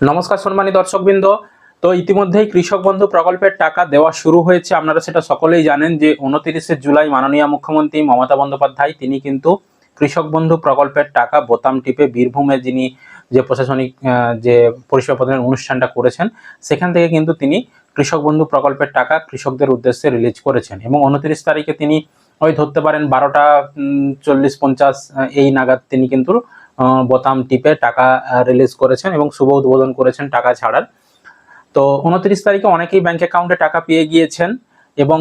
নমস্কার সম্মানী দর্শকবৃন্দ। তো ইতিমধ্যেই কৃষক বন্ধু প্রকল্পের টাকা দেওয়া শুরু হয়েছে। আপনারা সেটা সকলেই জানেন যে উনতিরিশে জুলাই মাননীয় মুখ্যমন্ত্রী মমতা বন্দ্যোপাধ্যায়, তিনি কিন্তু কৃষক বন্ধু প্রকল্পের টাকা বোতাম টিপে বীরভূমে যিনি যে প্রশাসনিক যে পরিষেবা প্রদানের অনুষ্ঠানটা করেছেন, সেখান থেকে কিন্তু তিনি কৃষক বন্ধু প্রকল্পের টাকা কৃষকদের উদ্দেশ্যে রিলিজ করেছেন এবং উনত্রিশ তারিখে তিনি ওই ধরতে পারেন বারোটা চল্লিশ পঞ্চাশ এই নাগাদ তিনি কিন্তু বোতাম টিপে টাকা রিলিজ করেছেন এবং শুভ উদ্বোধন করেছেন টাকা ছাড়ার। তো উনত্রিশ তারিখে অনেকেই ব্যাংক অ্যাকাউন্টে টাকা পেয়ে গিয়েছেন এবং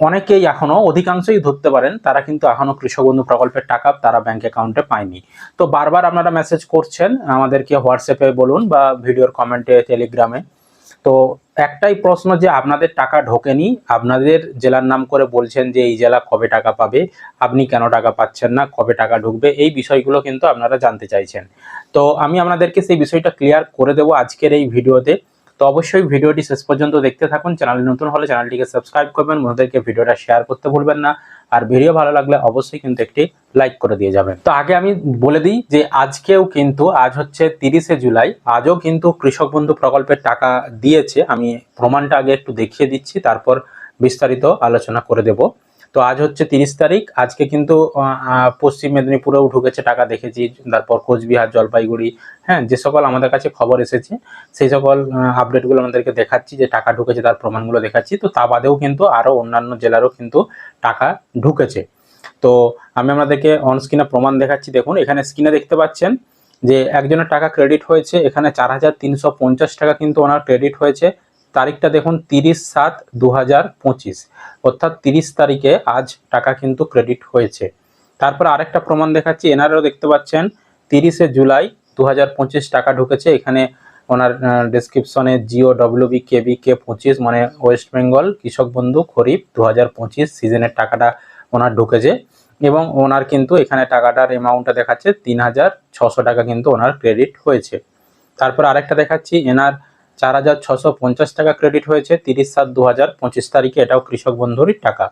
অনেকেই এখনও অধিকাংশই ধরতে পারেন, তারা কিন্তু এখনও কৃষক বন্ধু প্রকল্পের টাকা তারা ব্যাংক অ্যাকাউন্টে পায়নি। তো বারবার আপনারা মেসেজ করছেন, আমাদেরকে হোয়াটসঅ্যাপে বলুন বা ভিডিওর কমেন্টে টেলিগ্রামে তো একটাই প্রশ্ন যে আপনাদের টাকা ঢোকেনি, আপনাদের জেলার নাম করে বলছেন যে এই জেলা কবে টাকা পাবে, আপনি কেন টাকা পাচ্ছেন না, কবে টাকা ঢুকবে, এই বিষয়গুলো কিন্তু আপনারা জানতে চাইছেন। তো আমি আপনাদেরকে সেই বিষয়টা ক্লিয়ার করে দেব আজকের এই ভিডিওতে। তো অবশ্যই ভিডিওটি শেষ পর্যন্ত দেখতে থাকুন। চ্যানেল নতুন হলে চ্যানেলটিকে সাবস্ক্রাইব করবেন বন্ধুদেরকে ভিডিওটা শেয়ার করতে ভুলবেন না। আর ভিডিও ভালো লাগলে অবশ্যই কিন্তু একটি লাইক করে দিয়ে যাবেন। তো আগে আমি বলে দিই যে আজকেও কিন্তু, আজ হচ্ছে তিরিশে জুলাই, আজও কিন্তু কৃষক বন্ধু প্রকল্পের টাকা দিয়েছে। আমি প্রমাণটা আগে একটু দেখিয়ে দিচ্ছি, তারপর বিস্তারিত আলোচনা করে দেব। তো আজ হচ্ছে তিরিশ তারিখ। আজকে কিন্তু পশ্চিম মেদিনীপুরেও ঢুকেছে, টাকা দেখেছি, তারপর কোচবিহার, জলপাইগুড়ি হ্যাঁ যে সকল আমাদের কাছে খবর এসেছে, সেই সকল আপডেটগুলো আমাদেরকে দেখাচ্ছি, যে টাকা ঢুকেছে, তার প্রমাণগুলো দেখাচ্ছি। তো তা বাদেও কিন্তু আরও অন্যান্য জেলারও কিন্তু টাকা ঢুকেছে। তো আমি আপনাদেরকে অন স্ক্রিনে প্রমাণ দেখাচ্ছি। দেখুন, এখানে স্ক্রিনে দেখতে পাচ্ছেন যে একজনের টাকা ক্রেডিট হয়েছে, এখানে চার হাজার তিনশো পঞ্চাশ টাকা কিন্তু ওনার ক্রেডিট হয়েছে। তারিখটা দেখুন তিরিশ সাত দু অর্থাৎ তিরিশ তারিখে আজ টাকা কিন্তু ক্রেডিট হয়েছে। তারপর আরেকটা প্রমাণ দেখাচ্ছি, এনারও দেখতে পাচ্ছেন, তিরিশে জুলাই দু হাজার পঁচিশ টাকা ঢুকেছে। এখানে ওনার ডেসক্রিপশনে জিও ডব্লিউবি কেবি কে পঁচিশ মানে ওয়েস্ট বেঙ্গল কৃষক বন্ধু, খরিফ দু হাজার পঁচিশ সিজনের টাকাটা ওনার ঢুকেছে। এবং ওনার কিন্তু এখানে টাকাটার অ্যামাউন্টটা দেখাচ্ছে, তিন টাকা কিন্তু ওনার ক্রেডিট হয়েছে। তারপর আরেকটা দেখাচ্ছি, এনার চার হাজার ছশো পঞ্চাশ টাকা ক্রেডিট হয়েছে, তিরিশ সাত দু হাজার পঁচিশ তারিখে। এটাও কৃষক বন্ধুরই টাকা।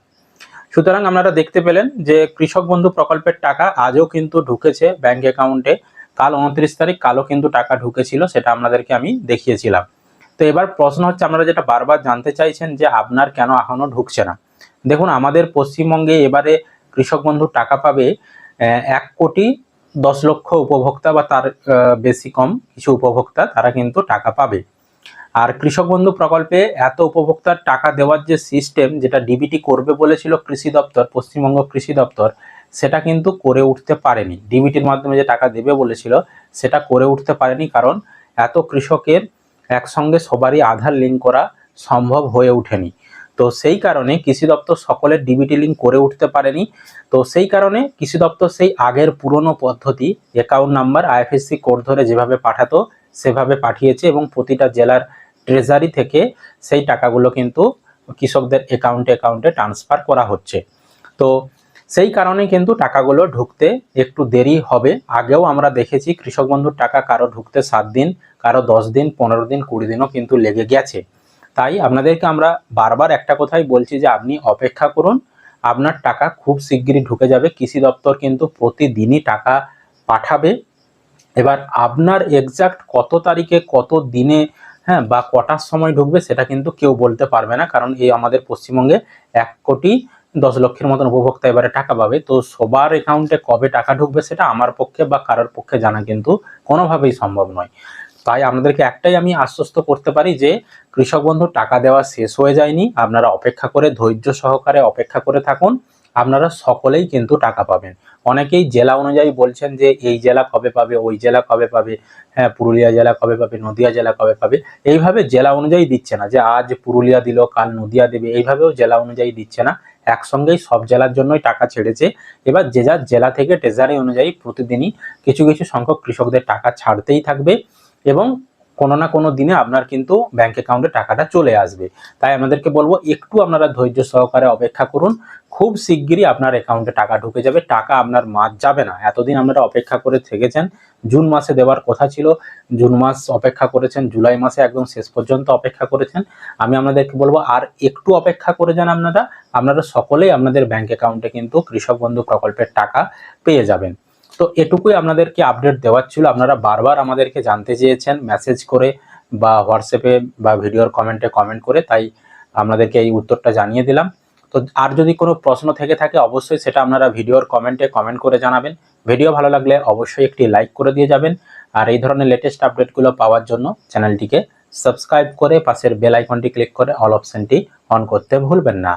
সুতরাং আপনারা দেখতে পেলেন যে কৃষক বন্ধু প্রকল্পের টাকা আজও কিন্তু ঢুকেছে ব্যাংক অ্যাকাউন্টে। কাল উনত্রিশ তারিখ কালও কিন্তু টাকা ঢুকেছিল, সেটা আপনাদেরকে আমি দেখিয়েছিলাম। তো এবার প্রশ্ন হচ্ছে, আপনারা যেটা বারবার জানতে চাইছেন যে আপনার কেন এখনও ঢুকছে না? দেখুন, আমাদের পশ্চিমবঙ্গে এবারে কৃষক বন্ধু টাকা পাবে এক কোটি দশ লক্ষ উপভোক্তা বা তার বেশি কম কিছু উপভোক্তা, তারা কিন্তু টাকা পাবে। আর কৃষক বন্ধু প্রকল্পে এত উপভোক্তার টাকা দেওয়ার যে সিস্টেম যেটা ডিবিটি করবে বলেছিল কৃষি দপ্তর, পশ্চিমবঙ্গ কৃষি দপ্তর, সেটা কিন্তু করে উঠতে পারেনি। ডিবিটির মাধ্যমে যে টাকা দেবে বলেছিল, সেটা করে উঠতে পারেনি কারণ এত কৃষকের একসঙ্গে সবারই আধার লিঙ্ক করা সম্ভব হয়ে ওঠেনি। তো সেই কারণে কৃষি দপ্তর সকলের ডিবিটি লিঙ্ক করে উঠতে পারেনি। তো সেই কারণে কৃষি দপ্তর সেই আগের পুরনো পদ্ধতি অ্যাকাউন্ট নাম্বার আইএফএসসি কোড ধরে যেভাবে পাঠাতো, সেভাবে পাঠিয়েছে এবং প্রতিটা জেলার ট্রেজারি থেকে সেই টাকাগুলো কিন্তু কৃষকদের অ্যাকাউন্টে অ্যাকাউন্টে ট্রান্সফার করা হচ্ছে। তো সেই কারণে কিন্তু টাকাগুলো ঢুকতে একটু দেরি হবে। আগেও আমরা দেখেছি কৃষক বন্ধুর টাকা কারও ঢুকতে সাত দিন, কারও দশ দিন, পনেরো দিন, কুড়ি দিনও কিন্তু লেগে গেছে। তাই আপনাদেরকে আমরা বারবার একটা কথাই বলছি যে আপনি অপেক্ষা করুন, আপনার টাকা খুব শিগগিরই ঢুকে যাবে। কৃষি দপ্তর কিন্তু প্রতিদিনই টাকা পাঠাবে। এবার আপনার এক্সাক্ট কত তারিখে, কত দিনে হ্যাঁ বা কটার সময় ঢুকবে সেটা কিন্তু কেউ বলতে পারবে না, কারণ এই আমাদের পশ্চিমবঙ্গে এক কোটি দশ লক্ষের মতন উপভোক্তা এবারে টাকা পাবে। তো সবার অ্যাকাউন্টে কবে টাকা ঢুকবে সেটা আমার পক্ষে বা কারোর পক্ষে জানা কিন্তু কোনোভাবেই সম্ভব নয়। তাই আপনাদেরকে একটাই আমি আশ্বস্ত করতে পারি যে, কৃষক বন্ধু, টাকা দেওয়া শেষ হয়ে যায়নি, আপনারা অপেক্ষা করে ধৈর্য সহকারে অপেক্ষা করে থাকুন, আপনারা সকলেই কিন্তু টাকা পাবেন। অনেকেই জেলা অনুযায়ী বলছেন যে এই জেলা কবে পাবে, ওই জেলা কবে পাবে হ্যাঁ পুরুলিয়া জেলা কবে পাবে, নদিয়া জেলা কবে পাবে, এইভাবে জেলা অনুযায়ী দিচ্ছে না যে আজ পুরুলিয়া দিল, কাল নদিয়া দেবে, এইভাবেও জেলা অনুযায়ী দিচ্ছে না। একসঙ্গেই সব জেলার জন্যই টাকা ছেড়েছে। এবার যে যার জেলা থেকে ট্রেজারি অনুযায়ী প্রতিদিনই কিছু কিছু সংখ্যক কৃষকদের টাকা ছাড়তেই থাকবে এবং কোনো না কোনো দিনে আপনার কিন্তু ব্যাংক অ্যাকাউন্টে টাকাটা চলে আসবে। তাই আমাদেরকে বলব, একটু আপনারা ধৈর্য সহকারে অপেক্ষা করুন। খুব শিগগিরই আপনার অ্যাকাউন্টে টাকা ঢুকে যাবে। টাকা আপনার মাস যাবে না। এতদিন আপনারা অপেক্ষা করে থেকেছেন। জুন মাসে দেওয়ার কথা ছিল। জুন মাস অপেক্ষা করেছেন। জুলাই মাসে একদম শেষ পর্যন্ত অপেক্ষা করেছেন। আমি আপনাদেরকে বলব, আর একটু অপেক্ষা করে যান আপনারা। আপনারা সকলেই আপনাদের ব্যাংক অ্যাকাউন্টে কিন্তু কৃষক বন্ধু প্রকল্পের টাকা পেয়ে যাবেন। তো এটুকুই আপনাদেরকে আপডেট দেওয়ার ছিল। আপনারা বারবার আমাদেরকে জানতে চেয়েছেন মেসেজ করে বা হোয়াটসঅ্যাপে বা ভিডিওর কমেন্টে কমেন্ট করে, তাই আপনাদেরকে এই উত্তরটা জানিয়ে দিলাম। তো আর যদি কোনো প্রশ্ন থেকে থাকে, অবশ্যই সেটা আপনারা ভিডিওর কমেন্টে কমেন্ট করে জানাবেন। ভিডিও ভালো লাগলে অবশ্যই একটি লাইক করে দিয়ে যাবেন। আর এই ধরনের লেটেস্ট আপডেটগুলো পাওয়ার জন্য চ্যানেলটিকে সাবস্ক্রাইব করে পাশের বেল আইকনটি ক্লিক করে অল অপশনটি অন করতে ভুলবেন না।